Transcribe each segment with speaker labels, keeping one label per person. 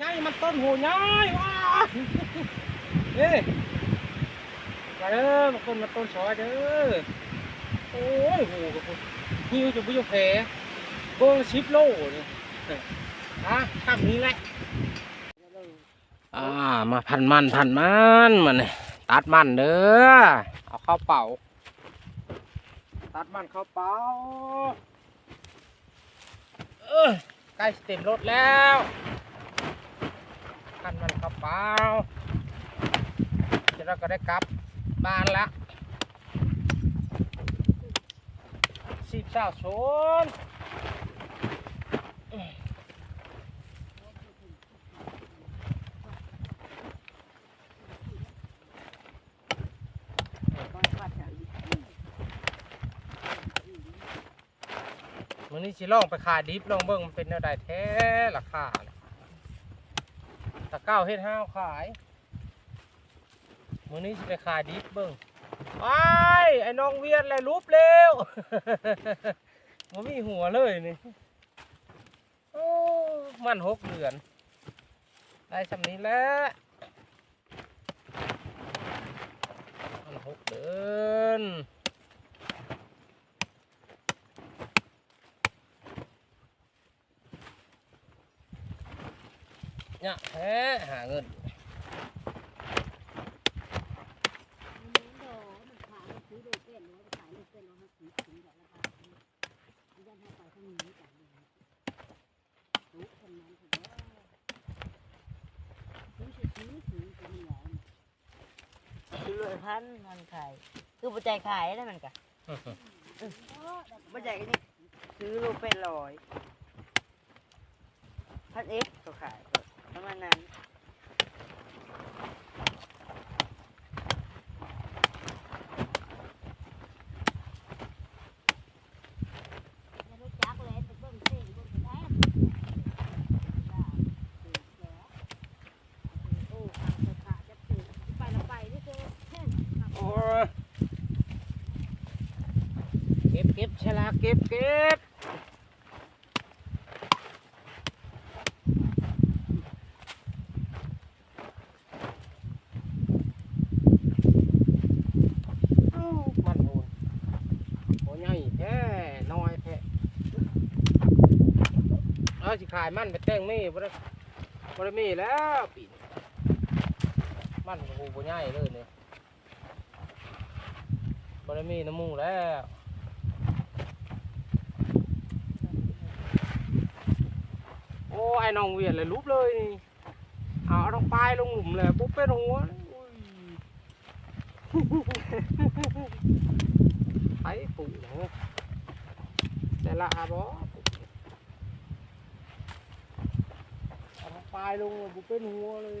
Speaker 1: ไงมันต้นหูย้ายว้านี่มาเด้อมาคนมาต้นซอยเด้อโอ้ยหูกับคุณหิวจะบุญแผลโบงชิปโลนี่อะทำนี้แหละอ่ามาพันมันพันมันมันนี่ตัดมันเด้อเอาเข้าเป่า ตัดมันเข้าเป่าเออใกล้เต็มรถแล้วันมันเข้าเป่าเดี๋ยวเราก็ได้กลับบ้านละสิบสาวชนมื้อนี้สิลองไปขายดิบลองเบิ่งมันเป็นแนวใดแท้ราคานะ เก้าเฮ็ดห้าวขายมื้อนี้สิไปขายดิบเบิ่งไอ้ไอ้น้องเวียนแหละรูปเร็วมันมีหัวเลยนี่โอ้มันหกเดือน ได้สำนี้แล้วมันหกเดือน เนี่ยแท้หาเงิน
Speaker 2: คือรวยพันมันขายคือปัจจัยขายได้มันกะปัจจัยก็นี่ซื้อรูปเป็นร้อยพันเอ็กก็ขาย ประมาณนั้น
Speaker 1: เก็บเก็บฉลากเก็บเก็บอ้าวมันโหนโหใหญ่แท้น้อยแท้เอายมันไปแต่งมีบ่ได้บ่ได้มีแล้วปีนี้มันโอ้โหบ่ใหญ่เลยเนี่ยบารมีน้ำมูกแล้วโอ้ไอ้น้องเวียนเลยรูปเลยเอาต้องปลายลงหลุมเลยปุ๊บเป็นหัวอุ้ยไปปุ๋ยแต่ละอาบอเอาต้อง ปลายลงเลยปุ๊บเป็นหัวเลย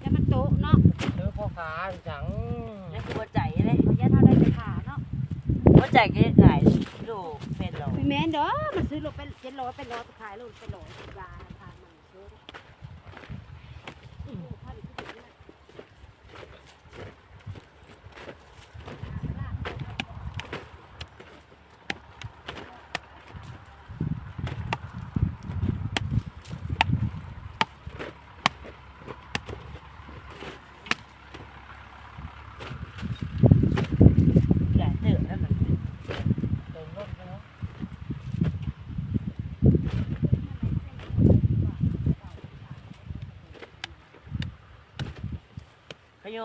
Speaker 1: แล้ว
Speaker 3: มันโตะเนาะ
Speaker 1: เจอพ่อค้าจัง
Speaker 2: นั่นคือบ่ใจเลย
Speaker 3: เขาจะเท่าได้ไปขาเนาะ
Speaker 2: บ่ใจก็ขายลูกเป็นหรอก
Speaker 3: พี่แม่นเด้อมันซื้อโลเป็นเจ็ดร้อยเป็นร้อยไปขายโลเป็นร้อยยาทานมันซื้อโอ้พันที่สุดเนี่ย
Speaker 2: ใหญ่เติบแล้วมัน
Speaker 1: เติมรถนะ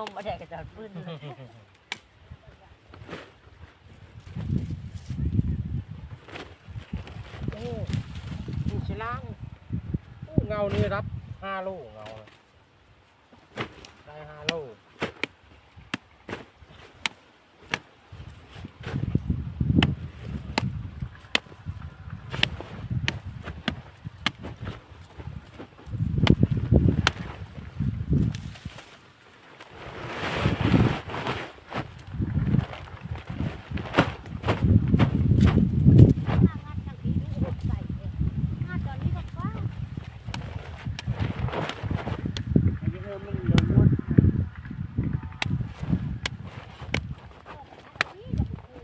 Speaker 2: มมบ่ได้กระจาดปืน
Speaker 1: โอ้ดูชิล่างโอ้เงานี่รับห้าโลเงาน่ะได้ห้าโล
Speaker 3: งัดทางนี้ลูกใส่เองงัดตอนนี้ก็ว่า
Speaker 2: ไอ้เรื่องมันลงหมด
Speaker 3: นี่ก็คือ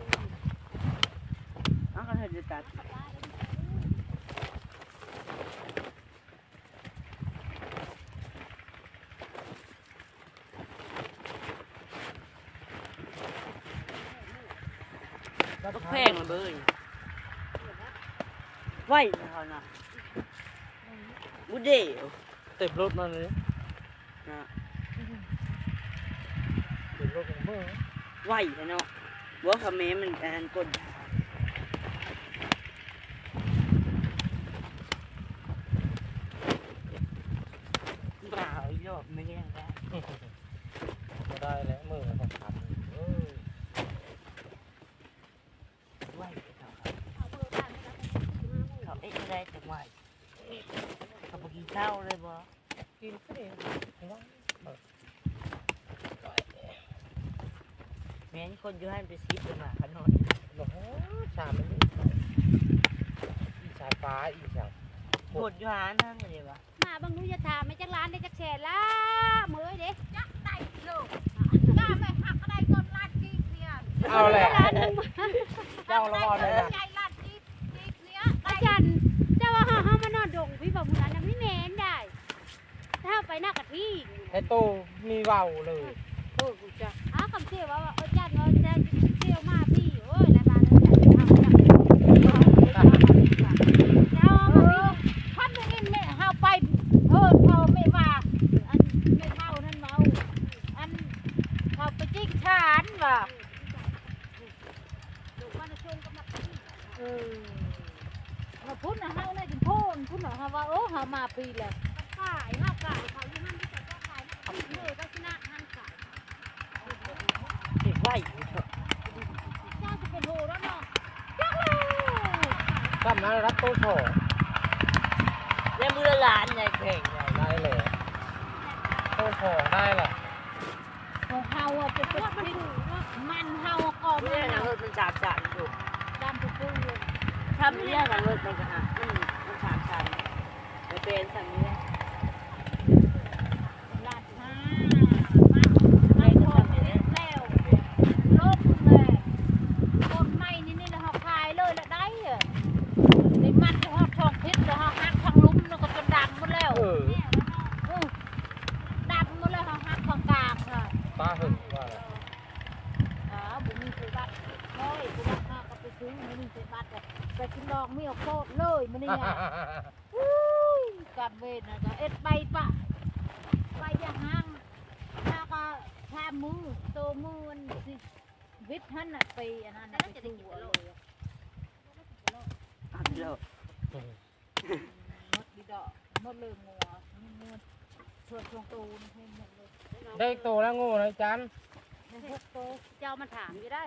Speaker 2: เอาก็เธอจะ ตัด
Speaker 1: รับ
Speaker 2: บัก
Speaker 1: ห้า
Speaker 2: แพงมาเบิ่งไหวเขาน่ะบุเดียว
Speaker 1: เต็มรถมาเลย
Speaker 2: นะ
Speaker 1: เต็มรถของเมื่อ
Speaker 2: ไหวแท้เนาะบ่คำแม่มันอันกดบ่าวอีดอกไม่แย่งได้
Speaker 1: มาได้แล้วมือของขันเออ
Speaker 2: ไหวเขาเขาเอ๊ะได้แต่ไหวเขาบ่กินข้าวเลยบ่
Speaker 1: กินก็เองไม่ต้อง
Speaker 2: แม่น คนอยู่หันไปซิดเป็นว่าขนม
Speaker 1: โอ้ชามมันนี่อีสาฟ้าอีสาน
Speaker 2: หมดอยู่หันนั่นเลยวะ
Speaker 3: มาบางรู้จะถามไม่จักร้านได้จักแชร์ละมือเด้จักได้ลูกก้าไปหักก็ได้ก่อนลาดกีเสีย
Speaker 1: เอาแหละ
Speaker 3: ร้านหนึง
Speaker 1: เจ้าละวันเลยนะ
Speaker 3: ใจลาดกีกีเสียอาจารย์เจ้าว่าฮาเฮามานอนดงพี่บอกมื้อนั้นน่ะไม่แมนได้ถ้าไปหน้ากะที่
Speaker 1: ไอ้โตมีเว้าเลย
Speaker 3: โอ้กูจะอ้าคำเสียว่าว่าอาจาราจะเที่ยวมากโอ้ยแล้วร้านนั้นจะทำจังเจ้ามาพี่พันนึงแม่เฮาไปเออเฮาไม่ว่าอันไม่เท่านั้นเมาอันเขาไปจิกชานว่ะเออมาพุ่นน่ะเฮาได้กินโพนพุ่นน่ะเฮาว่าโอ้เฮามาปีแล้วขายเฮากายเขาอยู่นั่นที่จะก็ขายนะเลยก็ชนะหันขาย
Speaker 2: ติดไหวอยู่เถอะ
Speaker 3: เจ้าจะเป็นโหแล้วเนาะจักเลย
Speaker 1: ซ้ำนะรับโตโถ
Speaker 2: แล้วมือละล้านใหญ่แข่งใหญ่
Speaker 1: ได้เลยโตโถได้แหละ
Speaker 3: ของเฮาอะเป็นคนที่มันเฮาก็ไม่
Speaker 2: อ
Speaker 3: ได้
Speaker 2: นะรถมันสามชั้นอยู่
Speaker 3: ดำปุ๊บเลย
Speaker 2: ทำเรื่องนะรถมันก็ฮะมันมันสามชั้นมันเป็นสังเนี้ย
Speaker 3: ลาดห้าไม่พอแล้วลบเลยคนไม่นี่นี่แล้วเฮาขายเลยแล้วได้อะในมันที่เฮาทองพิษแล้วเฮาหักทางลุ้มแล้วก็จนดำหมดแล้ว
Speaker 1: เออ
Speaker 3: เออดำหมดแล้วเฮาหักทางกลางค่ะ
Speaker 1: ตาหึงว่าแหละ
Speaker 3: อ๋อบุมีซื้อบัตร เฮ้ยบุบัตรมาก็ไปซื้อบุมีซื้อบัตรอะไปกินลองเมี่ยวโคตรเลยมันนี่นะอุ้ยกลับเวรนะก็เอ็ดไปปะไปอย่างห้างถ้าก็ชามือโตมือมันสิวิทย์ท่านน่ะไปอันนั้นน่ะไปดูเลยอะ
Speaker 2: อันเดียว
Speaker 3: หมดดีดอกหมดเลยงัวนี่งัวส่วนทรงตูนให้หมดเลย
Speaker 1: ได้โตแล้วโง่นะจัน
Speaker 3: ให้พวกโตเจ้ามาถามอยู่ได้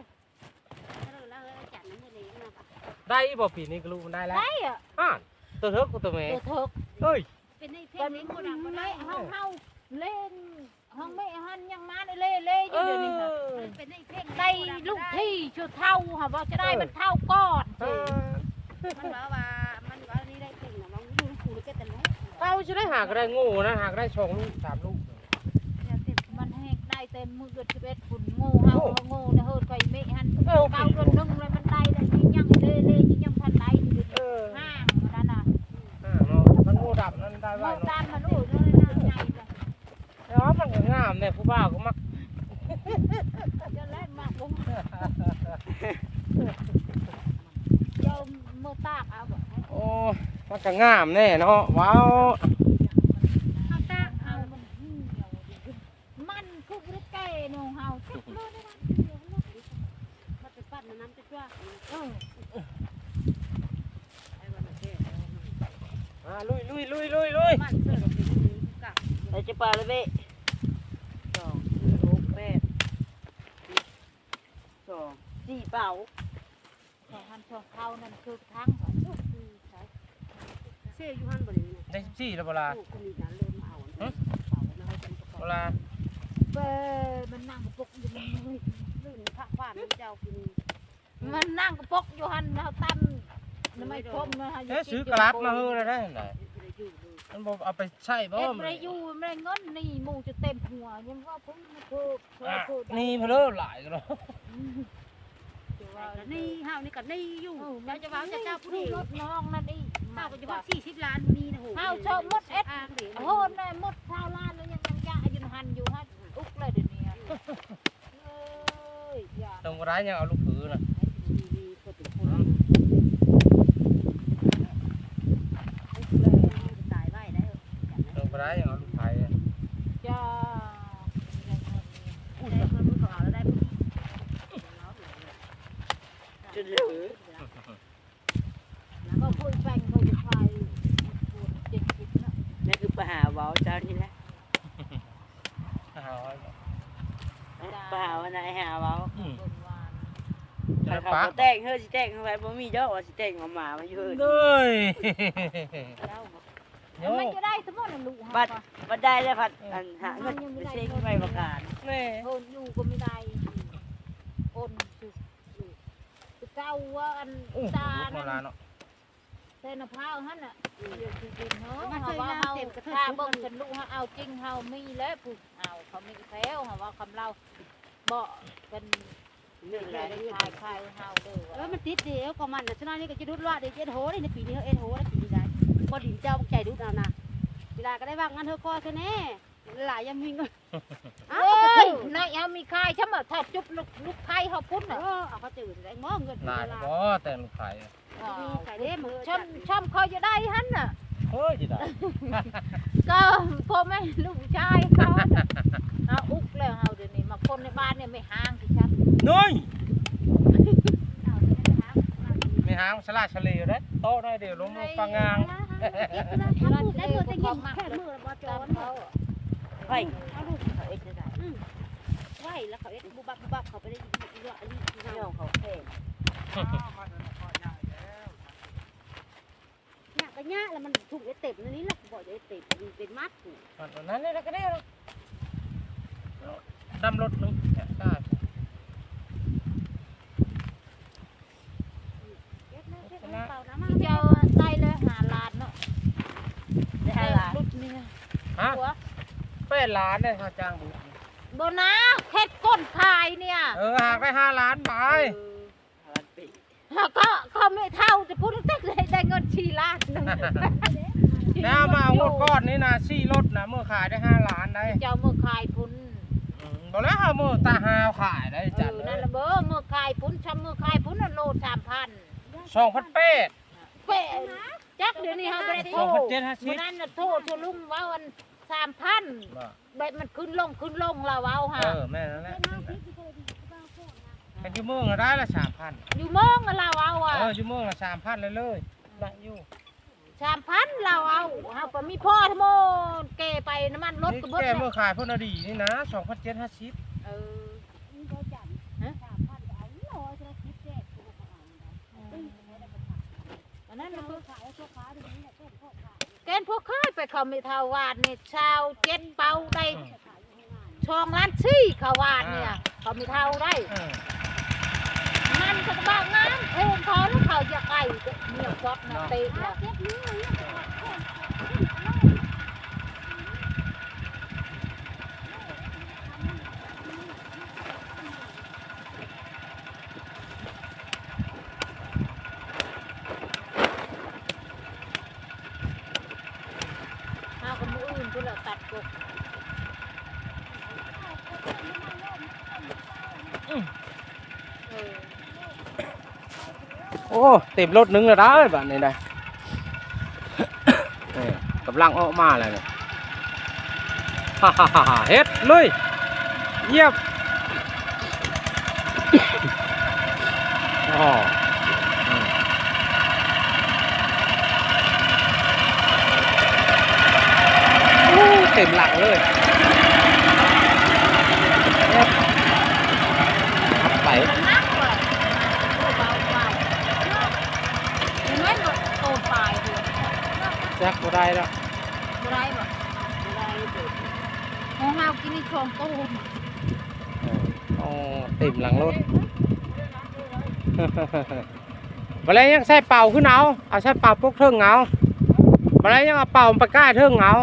Speaker 1: ได้บ่ปีนี้ก็รู้มันได้แล้ว
Speaker 3: ได้อะ
Speaker 1: อ่านตัวเถิกกูตัวเม
Speaker 3: ตัวเถิก
Speaker 1: เอ้ย
Speaker 3: เป็นในเพลงนี้คนบ่ได้เฮาเฮาเล่นห้องไม่หันยังมาเล่เล่อยู่เดี๋ยวนี้ค่ะเป็นในเพลงได้ลูกที่ชูเท่าค่ะว่าจะได้มันเท่าก้อน
Speaker 1: เออ
Speaker 4: มันว่าว่ามันว่านี่ได้เก่งนะมันอยู่คูเลยก็แต่ไหน
Speaker 1: เอาจะได้หากได้งูนะหากได้ชองลูกสามลูก
Speaker 3: มันแห้งได้เต็มมือเกิดชีวิตฝุ่นงูเฮางูเนี่ยเฮิดไก่เมหัน
Speaker 1: เออ
Speaker 3: เก้าคนนึงเลยมันได้ได้ยังเล่เล่ยังพันได้อยู่
Speaker 1: เออ
Speaker 3: ห้างนั่นน่ะ
Speaker 1: อ่าเนาะมันงูดับนั่นได้ไว้
Speaker 3: งู
Speaker 1: เนาะ
Speaker 3: ตามมันโอ้ยเลยน่าใหญ่เลย
Speaker 1: แล้วมันก็งามเนี่ยผู้บ่าวก็มัก
Speaker 3: จะเล่นมากบุ้งเจ้ามือตากเอาบ่
Speaker 1: โอ้มันก็งามแน่เนาะว้าว
Speaker 3: เอาตากเอามันเหี่ยวมันคือกระเกนของเฮาจักเลยนะมันเหี่ยวเลย
Speaker 4: มันจะปั้นน้ำจะจ้า
Speaker 3: เออ
Speaker 4: ไอ้วันนั้นแก่
Speaker 1: อ่าลุ ยลุยลุยลุยลุย
Speaker 4: มันเสื้อกับเป็นนี้กับ
Speaker 2: ไปจะปลาเลยเบ้สองสี่หกแปดสิบสองสี่เป่า
Speaker 3: ขอหันชองเขานั่นคือทั้งหมด
Speaker 4: เสื้อยูฮันบริเวณ
Speaker 1: ได้สิบสี่แล้วเวลา
Speaker 4: ผู้คนนี้นั้นเริ่มเอาเป่าแล้วเป็นกระ
Speaker 1: เว
Speaker 4: เป๋า
Speaker 1: ลา
Speaker 3: เบ้มันนั่งกระปกอยู่มันเลย
Speaker 4: ลื่นผ้าผ้ามันเจ้ากิน
Speaker 3: มันนั่งกระปกอยู่หันเฮาตั้มน้ำไม่คมนะฮะ
Speaker 1: เอ๊ะซื้อกระลัดมาเฮ้อได้ได้ไหน
Speaker 4: ไม่ได้อยู่เลย
Speaker 1: มันบอกเอาไปใช้บ่
Speaker 3: เอ็ด
Speaker 1: มัน
Speaker 3: ไม่ได้อยู่ไม่ได้เงินนี่หมูจะเต็มหัวยังว่าผมมาเพิ่มเพิ่ม
Speaker 1: อะ
Speaker 3: เพิ่ม
Speaker 1: นี่เพนเลิศหลายกันเนาะ
Speaker 4: นี่ห้าวนี่กับนี่อยู่เจ้าจะว่าจะเจ้าผู้
Speaker 3: นี่
Speaker 4: นี้
Speaker 3: รถน้องนั่นอีก
Speaker 4: ห้าวก็จะว่าสี่สิบล้านนี่นะโห
Speaker 3: ข้าวชอบมดเอ็ด
Speaker 4: อ่างเดี๋ยว
Speaker 3: โหดเลยมดข้าวล้านแล้วยังยังยะยืนหันอยู่ฮะอุกเลยเดี๋ยวนี้เอ้ยอย่า
Speaker 1: ตรงร้ายยังเอาลูกผือนะ
Speaker 4: มีคนเป็นคนตายไว้ได้
Speaker 1: ตรงร้ายยังเอาลูกไผ่
Speaker 3: จ้า
Speaker 4: อุ้ยมันมือเขอแล้วได้
Speaker 2: จุดเหลือ
Speaker 3: ก็คุยแฟนเขาจะไปเจ็ดสิบนะ
Speaker 2: นี่คือปลาหาเว้าเจ้านี่แหละ
Speaker 1: เอา
Speaker 2: ปลาหาวันไหนหาเว้า
Speaker 1: อืม
Speaker 3: บนวา
Speaker 2: เขา
Speaker 1: ปะ
Speaker 2: บ่แต่งเฮ้ยสิแต่งเข้าไปบ่มีเจ้าว่าสิแต่งเอาหมามาอยู่เฮ้ย
Speaker 1: เจ้าโย
Speaker 3: มันจะได้สมมติลูก
Speaker 2: บัดบัดได้แล้วพัดอันหาเงินไปเซ็งไปประกาศ
Speaker 1: แม่
Speaker 3: โอนอยู่ก็ไม่ได้โอนคือเก้าว่าอัน
Speaker 1: อู้
Speaker 3: ตา
Speaker 1: ลูกโบ
Speaker 3: นั่น
Speaker 1: ราณเนาะ
Speaker 3: เต้นพร้าวหั่นน่ะเดี๋ยวคือกินเนาะเฮาว่าเฮาถ้าเบิ่งกันลูกเฮาเอาจริงเฮามีแล้วผู้เฮาเขามีแพ้วเฮาว่าคำเราบ่กัน
Speaker 2: เรื่องอะไร
Speaker 3: ได้ขายขายเฮาเด้
Speaker 4: เอ
Speaker 3: อ
Speaker 4: อมันติดเดียวก็มันนะฉะนั้นนี่ก็จะดุดว่าเดี๋ยวเอ็ดโหนี่ในปีนี้เขาเอ็ดโหแล้ว ปีนี้ได้พอดินเจ้าใจดุดเอานะเวลาก็ได้ว่างงานเธอก็แค่แน่หลายยามมิงก็
Speaker 3: เอ้ยนายเฮามีขายใช่มั้ยถ้าจุบลูกลูกไทยเฮาพุ่น
Speaker 4: เอ
Speaker 3: น่ะ
Speaker 4: อเอาเขาจืดได้มอเงิน
Speaker 1: นาย
Speaker 4: เวลา
Speaker 1: บ่แต่งลูกไผ่อะ
Speaker 4: มีใส่เล่มมือ
Speaker 3: ชมชมเขาจะได้หั่นน่ะ
Speaker 1: เฮ้ยจิตา
Speaker 3: ก็พ่อแม่ลูกชายเขาน่ะเอาอุกแล้วเฮาเดี๋ยวนี้มาคนในบ้านเนี่ยไม่ห่างที่ชัด
Speaker 1: นุ้ย
Speaker 4: เอาไปนะคะ
Speaker 1: มีหางสลาดเฉลียวเด้อโตได้เดี๋ยวลงมาปังงา ง
Speaker 4: ได้มือแต่ยิงแค่มือบจอ
Speaker 3: นเขา
Speaker 2: ไฟ
Speaker 4: เอาลูก
Speaker 2: เขาเอ็ดได้
Speaker 4: ไหวแล้วเขาเอ็ดบุบับบุบับเขาไปได้ยิงอีกอันนี้
Speaker 2: เจ้าเขาแข่ง
Speaker 4: เนี่ยก็เนี่ยแล้วมันถูกเอ็ดเต็มนี่แหละบอกจะเอ็ดเต็มเป็นมัดถูก
Speaker 1: มันนั้นเลยนะก็ได้เนาะดำรถหนึงได้
Speaker 4: เอ็ดนะเอ็ดนะเปล่านะมา
Speaker 3: เจ้าได้เลยหาลานเนาะ
Speaker 2: ได้ห้าล้าน
Speaker 3: ลุดนี่
Speaker 1: ฮะ
Speaker 3: หัว
Speaker 1: แปดล้านเนี่ยค่าจ้างบุญ
Speaker 3: บนะเฮ็ดก้นขายเนี่ย
Speaker 1: เออหากได้ห้าล้านไป
Speaker 2: ล้านปี
Speaker 3: แล้วก็เขาไม่เท่าจะพูดตั้งแต่ได้เงินชีล้านหนึง
Speaker 1: แล้วมาเอางวดก้อนนี้นะซี่รถนะเมื่อขายได้ห้าล้านได้
Speaker 3: เจ้าเมื่อขายพุน
Speaker 1: อืมบอกแล้วเอามื่อตาหาวขายได้
Speaker 3: เอ
Speaker 1: จัด
Speaker 3: อ
Speaker 1: เล
Speaker 3: นั่น
Speaker 1: ย
Speaker 3: ละเบ้อเมื่อขายพุนช้ำเมื่อขายพุนน่ะโลสามพัน
Speaker 1: สองพันแปด
Speaker 3: เป๊ะจักเดี๋ยวนี้เขาไม่ได้โท
Speaker 1: ส
Speaker 3: ร
Speaker 1: องพันเจ็ดห้าสิ
Speaker 3: วั
Speaker 1: บ
Speaker 3: นนั้นน่ะโทรชวนลุงว่าวัน สามพันแบบมันขึ้นลงขึ้นลงเราเอา
Speaker 1: เอ
Speaker 3: ฮะ
Speaker 1: อแม่นั่นแหละเป็นยูเมืองละได้ละสามพัน
Speaker 3: อยู่มองเราเอาอะ
Speaker 1: เออยูเมืองละสามพันเลยเลยละอยู่
Speaker 3: สามพันเราเอาเฮาก็มีพ่อทั้งหมดแกไปน้ำมันรถ
Speaker 1: นี่
Speaker 3: ก็เบิด
Speaker 1: แก
Speaker 3: แล้ว
Speaker 1: เมื่อขายเพ่นอดีนี่นะสองพันเจ็ดห้าสิบ
Speaker 3: เออ
Speaker 4: สามพันเอาหน่อยจะคิดแจก
Speaker 3: เอออันนั้นมัน
Speaker 4: เพื่อขายพวกค้าตรงนี้แหละเพื่อนพวกขาย
Speaker 3: แก นพวกค่ายไปเขาไม่เท่าวาดนี่ชาวเจ็ดเปาได้ช่องล้านซี่เขาวาดเนี่ยเขาไม่เท่าได้
Speaker 1: เออ
Speaker 3: มันก็บ้างานเพิ่มพอแล้วเขาจะไก่เหนียวซอกนะเตะนะ
Speaker 4: เจ็บนิ้วเลย
Speaker 3: เอากับมืออื่นก็แล้ว ตัดกบ
Speaker 1: โอ้เต็มรถนึงแล้วได้บัดนี้นะเออกำลังออกมาเลยเนี่ยฮ่าฮ่าฮ่าฮ่าเฮ็ดเลยเยียบอ๋ออืมโอ้เต็มหลังเลยเฮ็คไป
Speaker 3: มันนักกว่าโอ้เบาไปเห็นไหมมันโตปลายเลย
Speaker 1: แจ็คบ่ได้แล้ว
Speaker 3: บ่ได้บ่
Speaker 4: อะได็ก
Speaker 3: ของเรากินนี่ชมตู้ม
Speaker 1: อ๋อเต็มหลังรถมาแล้วยังใส่เป่าขึ้นเอา เอาใส่เป่าพวกเทิงเอามาแล้วยังเอาเป่าไปใกล้เทิงเอา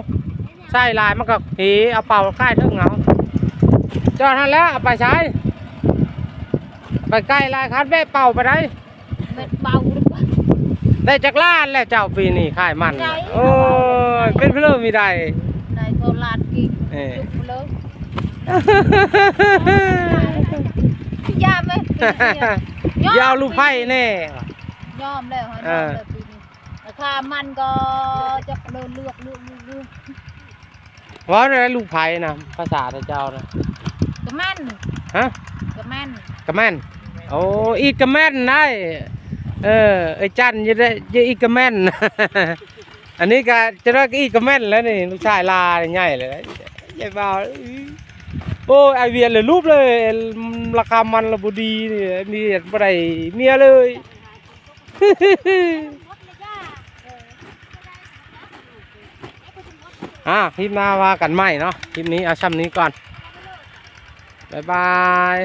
Speaker 1: ใส่ลายมันก็หีเอาเป่าใกล้เทิงเอาจอดทันแล้วเอาไปใช้ไปใกล้ลายคัดแว่เป่าไปได้
Speaker 3: เม็ดเบาหรือเปล่า
Speaker 1: ได้จากล้านแล้วเจ้าปีนี้ขายมัน
Speaker 3: ได้
Speaker 1: โอ้ยเป็นเพลิงมีได้
Speaker 3: ได้โทรลาดกิน
Speaker 1: เออ
Speaker 3: จุกเลยยามไหมปีนี้
Speaker 1: ยาวลูกไผ่แน่
Speaker 3: ยอมแล้วฮะย
Speaker 1: เอ
Speaker 3: อม
Speaker 1: อ
Speaker 3: แล้วปีนี้ราคามันก็จะเลือกเลือกเลือกเลือกเลือก
Speaker 1: ว่าอะไรลูกไผ่นะภาษาเจ้านะ
Speaker 3: กระแม่น
Speaker 1: ฮะ
Speaker 3: กระแม่น
Speaker 1: กระแม่นโอ้อีกกระแม่นได้เออไอ้จันจะได้จะอีกกระแม่นอันนี้ก็จะได้อีกกระแม่นแล้วนี่ลูกชายลาใหญ่เลยนะใหญ่เบาโอ้ยไอเวียนเลยรูปเลยราคามันระบุดีนี่มีบ่ได้เมียเลย อะคลิปหน้าว่ากันใหม่เนาะคลิปนี้เอาช่ำนี้ก่อน บ๊ายบาย